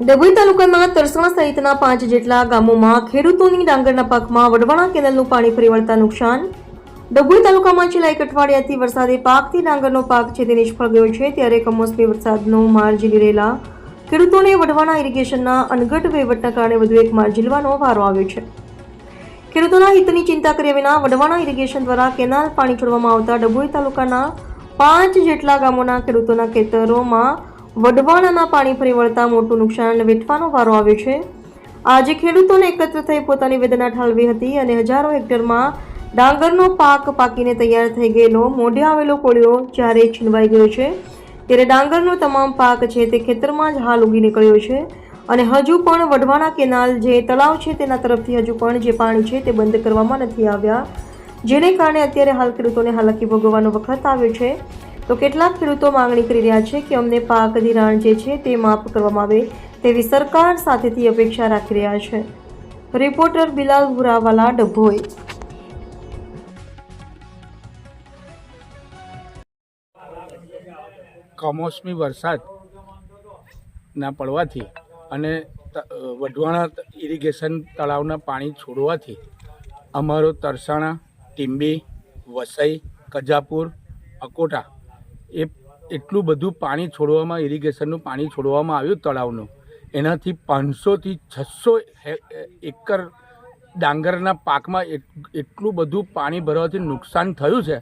ડભોઈ તાલુકામાં તરસણા સહિતના પાંચ જેટલા ગામોમાં ખેડૂતોની ડાંગરના પાકમાં વડવાણા કેનાલનું પાણી ફરી વળતા નુકસાન. ડભોઈ તાલુકામાં છેલ્લા એક અઠવાડિયાથી વરસાદી પાકથી ડાંગરનો પાક છે તે નિષ્ફળ ગયો છે, ત્યારે કમોસમી વરસાદનો માર ઝીલી રહેલા ખેડૂતોને વઢવાણા ઇરિગેશનના અનગઢ વહીવટના કારણે વધુ એક માર ઝીલવાનો વારો આવ્યો છે. ખેડૂતોના હિતની ચિંતા કર્યા વિના વઢવાણા ઇરિગેશન દ્વારા કેનાલ પાણી છોડવામાં આવતા ડભોઈ તાલુકાના પાંચ જેટલા ગામોના ખેડૂતોના ખેતરોમાં વઢવાણાના પાણી ફરી વળતા મોટું નુકસાન વેઠવાનો વારો આવ્યો છે. આજે ખેડૂતોને એકત્ર થઈ પોતાની વેદના ઠાલવી હતી અને હજારો હેક્ટરમાં ડાંગરનો પાક પાકીને તૈયાર થઈ ગયેલો. મોઢે આવેલો કોળિયો જ્યારે છીનવાઈ ગયો છે, ત્યારે ડાંગરનો તમામ પાક છે તે ખેતરમાં જ હાલ ઉગી નીકળ્યો છે અને હજુ પણ વઢવાણા કેનાલ જે તળાવ છે તેના તરફથી હજુ પણ જે પાણી છે તે બંધ કરવામાં નથી આવ્યા. જેને કારણે અત્યારે હાલ ખેડૂતોને હાલાકી ભોગવવાનો વખત આવ્યો છે. તો કેટલાક ખેડૂતો માંગણી કરી રહ્યા છે કે અમને પાક ધિરાણ જે છે તે માફ કરવામાં આવે તેવી સરકાર સાથેથી અપેક્ષા રાખી રહ્યા છે. રિપોર્ટર બિલાલ ભુરાવાલા ડભોઈ. કમોસમી વરસાદના પડવાથી અને વઢવાણા ઇરિગેશન તળાવના પાણી છોડવાથી અમારો તરસાણા, ટીંબી, વસઈ, કજાપુર, અકોટા એ એટલું બધું પાણી છોડવામાં ઇરિગેશનનું પાણી છોડવામાં આવ્યું તળાવનું. એનાથી પાંચસોથી છસો એકર ડાંગરના પાકમાં એટલું બધું પાણી ભરવાથી નુકસાન થયું છે.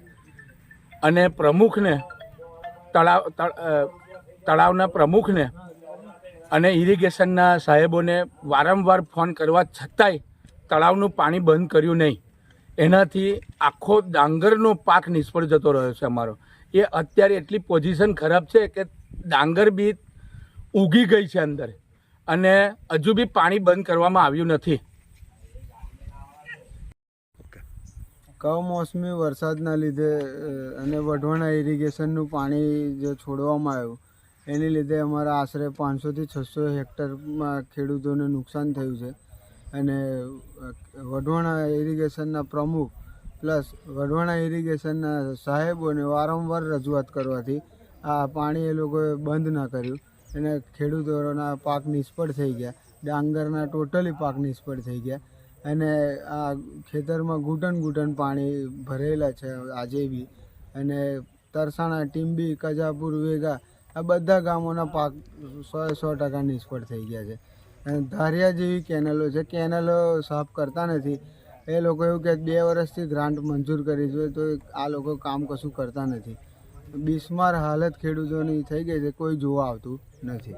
અને પ્રમુખને, તળાવ, તળ- તળાવના પ્રમુખને અને ઇરિગેશનના સાહેબોને વારંવાર ફોન કરવા છતાંય તળાવનું પાણી બંધ કર્યું નહીં. એનાથી આખો ડાંગરનો પાક નિષ્ફળ જતો રહ્યો છે અમારો. એ અત્યારે એટલી પોઝિશન ખરાબ છે કે ડાંગર બી ઉગી ગઈ છે અંદર. અને હજુ બી પાણી બંધ કરવામાં આવ્યું નથી. કમોસમી વરસાદના લીધે અને વઢવાણા ઇરિગેશનનું પાણી જે છોડવામાં આવ્યું, એની લીધે અમારા આશરે પાંચસોથી છસો હેક્ટરમાં ખેડૂતોને નુકસાન થયું છે. અને વઢવાણા ઇરિગેશનના પ્રમુખ પ્લસ વઢવાણા ઇરિગેશનના સાહેબોને વારંવાર રજૂઆત કરવાથી આ પાણી એ લોકોએ બંધ ના કર્યું. અને ખેડૂતોના પાક નિષ્ફળ થઈ ગયા. ડાંગરના ટોટલી પાક નિષ્ફળ થઈ ગયા. અને આ ખેતરમાં ઘૂંટણ ઘૂંટણ પાણી ભરેલા છે આજે બી. અને તરસાણા, ટીંબી, કજાપુર, વેગા આ બધા ગામોના પાક સો સો ટકા નિષ્ફળ થઈ ગયા છે. અને ધારિયા જેવી કેનલો છે. કેનલો સાફ કરતા નથી. એ લોકો એવું કે બે વર્ષથી ગ્રાન્ટ મંજૂર કરી છે, તો આ લોકો કામ કશું કરતા નથી. બિસ્માર હાલત ખેડૂતોની થઈ ગઈ છે, કોઈ જોવા આવતું નથી.